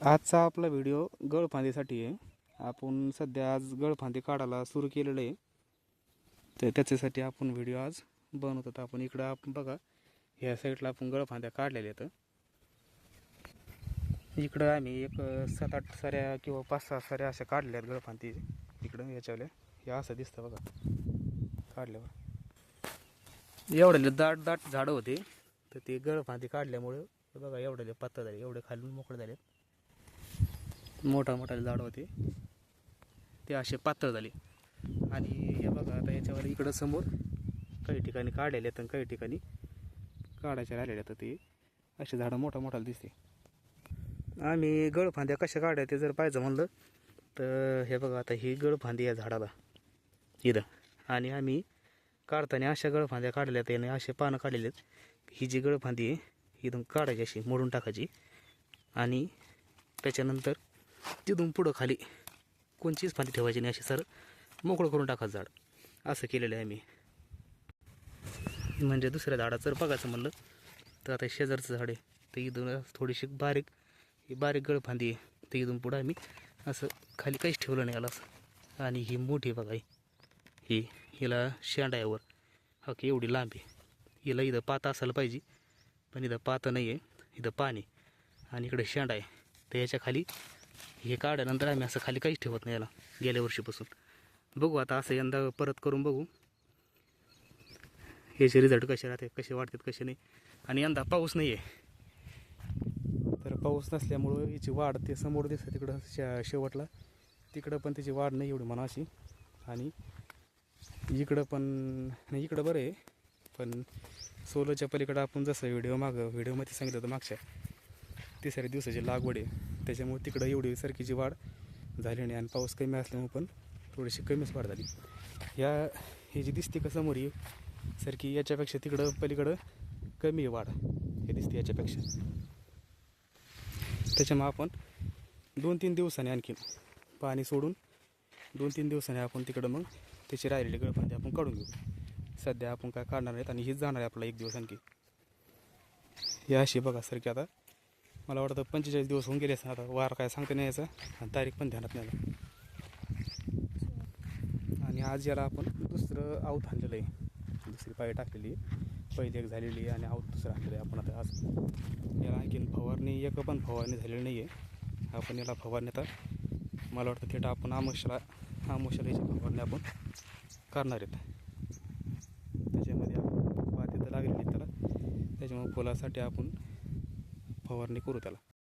आजचा आपला व्हिडिओ गळफांदीसाठी आहे. आपण सध्या आज गळफांदी काढायला सुरू केलेलं आहे. तर त्याच्यासाठी आपण व्हिडिओ आज बनवत. होतो आपण इकडं आपण बघा ह्या साईडला आपण गळफांद्या काढलेल्या आहेत. इकडं आम्ही एक सात आठ साऱ्या किंवा पाच सहा साऱ्या अशा काढल्या आहेत गळफांदी इकडं याच्यावल्या. हे असं दिसतं बघा. काढल्यावर एवढ्याले दाट दाट झाडं होते. तर ते गळफांदी काढल्यामुळे बघा एवढ्याले पातळ झाले. एवढे खालून मोकळे झाले मोठा मोठा झाड होते. ते असे पातळ झाले. आणि हे बघा आता याच्यावर इकडं समोर काही ठिकाणी काढलेले आहेत आणि काही ठिकाणी काढायचे राहिलेले आहेत. ते असे झाडं मोठा मोठाला दिसते. आम्ही गळफांद्या कशा काढाय ते जर पाहिजे म्हणलं तर हे बघा आता ही गळफांदी या झाडाला. इथं. आणि आम्ही काढताना अशा गळफांद्या काढल्या आहेत आणि असे पानं काढलेले आहेत. ही जी गळफांदी आहे इथून काढायची अशी मोडून टाकायची. आणि त्याच्यानंतर तिथून पुढं खाली कोणचीच फांदी ठेवायची नाही अशी सर मोकळं करून टाकायचं झाड. असं केलेलं आहे आम्ही. म्हणजे दुसऱ्या झाडाचं जर बघायचं म्हणलं तर आता शेजारचं झाड आहे. तर इथून थोडीशी बारीक ही बारीक गळफांदी आहे. तर इथून पुढं आम्ही असं खाली काहीच ठेवलं नाही याला. असं आणि ही मोठी बघा ही. ही शेंडा यावर हा की एवढी लांब आहे. हिला इथं पाता असायला पाहिजे पण इथं पातं नाही आहे इथं पाणी आणि इकडे शेंडा आहे. तर याच्या खाली हे काढल्यानंतर आम्ही असं खाली काहीच ठेवत नाही याला गेल्या वर्षीपासून. बघू आता असं यंदा परत करून बघू. याचे रिझल्ट कसे राहते कसे वाढतात कसे नाही. आणि यंदा पाऊस नाही आहे तर पाऊस नसल्यामुळं याची वाढ ते समोर दिसतं तिकडं शे शेवटला. तिकडं पण त्याची वाढ नाही एवढी म्हणा अशी आणि इकडं पण नाही इकडं बरं आहे. पण सोलोच्या पलीकडं आपण जसं व्हिडिओ मागं व्हिडिओमध्ये सांगितलं होतं मागच्या. तिसऱ्या दिवसाची लागवड आहे. त्याच्यामुळे तिकडं एवढी सारखीची वाढ झाली नाही आणि पाऊस कमी असल्यामुळे पण थोडीशी कमीच वाढ झाली. या ही जी दिसते का समोर ही सारखी याच्यापेक्षा तिकडं पलीकडं कमी आहे वाढ. हे दिसते याच्यापेक्षा. त्याच्यामुळे आपण दोन तीन दिवसांनी आणखी पाणी सोडून दोन तीन दिवसांनी आपण तिकडं मग त्याची राहिलेली गळफांदी आपण काढून घेऊ. सध्या आपण काय काढणार नाहीत आणि हीच जाणार आहे आपला एक दिवस आणखी. या अशी बघा सारखी आता. मला वाटतं पंचेचाळीस दिवस होऊन गेले असं आता वार काय सांगता नाही यायचं. आणि तारीख पण ध्यानात नाही आणि आज याला आपण दुसरं आऊत आणलेलं आहे. दुसरी पाय टाकलेली आहे. पहिली एक झालेली आहे आणि आऊत दुसरं आणलेलं आहे. आपण आता आज याला आणखीन फवारणी एक पण फवारणी झालेली नाही आहे. आपण याला फवारणी आता मला वाटतं थेट आपण आमोशाला आमोशाला याची फवारणी आपण करणार आहेत. त्याच्यामध्ये आपण वाती तर लागलेली त्याला. त्याच्यामुळे फुलासाठी आपण फवारणी करू त्याला.